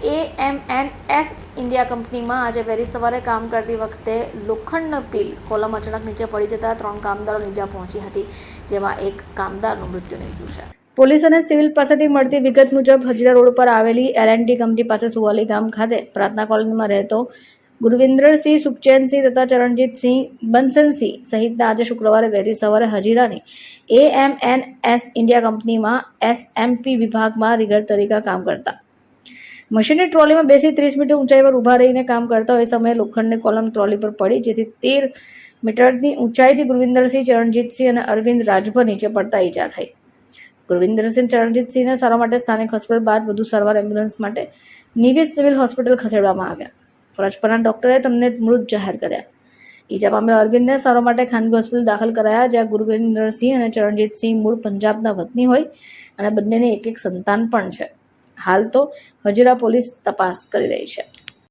A M N S India કંપનીમાં આજે વહેલી સવારે કામ કરતી વખતે લોખંડનો પીલ કોલમ અચાનક નીચે પડી જતા ત્રણ કામદારો ઈજા પહોંચી હતી, જેમાં એક કામદારનું મૃત્યુ નિપજ્યું છે. પોલીસ અને સિવિલ પાસેથી મળતી વિગત મુજબ હજીરા રોડ પર આવેલી એલ એન્ડ ટી કંપની પાસે સુવાલી ગામ ખાતે પ્રાર્થના કોલોનીમાં રહેતો ગુરવિન્દ્રસિંહ સુખચેનસિંહ તથા ચરણજીતસિંહ બંસનસિંહ સહિતના આજે શુક્રવારે વહેલી સવારે હજીરાની A M N S India કંપનીમાં એસએમપી વિભાગમાં રિગર તરીકે કામ કરતા મશીનની ટ્રોલીમાં બેસી ત્રીસ મીટર ઊંચાઈ પર ઊભા રહીને કામ કરતા હોય સમયે લોખંડની કોલમ ટ્રોલી પર પડી, જેથી તેર મીટરની ઊંચાઈથી ગુરવિંદરસિંહ, ચરણજીતસિંહ અને અરવિંદ રાજભર નીચે પડતા ઈજા થઈ. ગુરવિંદરસિંહ, ચરણજીતસિંહને સારવાર માટે સ્થાનિક હોસ્પિટલ બાદ વધુ સારવાર એમ્બ્યુલન્સ માટે નિવિસ સિવિલ હોસ્પિટલ ખસેડવામાં આવ્યા. ફરજ પરના ડોક્ટરે તેમને મૃત જાહેર કર્યા. ઈજા પામેલ અરવિંદને સારવાર માટે ખાનગી હોસ્પિટલ દાખલ કરાયા, જ્યાં ગુરવિંદરસિંહ અને ચરણજીતસિંહ મૂળ પંજાબના વતની હોય અને બંનેને એક એક સંતાન પણ છે. હાલ તો હજીરા પોલીસ તપાસ કરી રહી છે.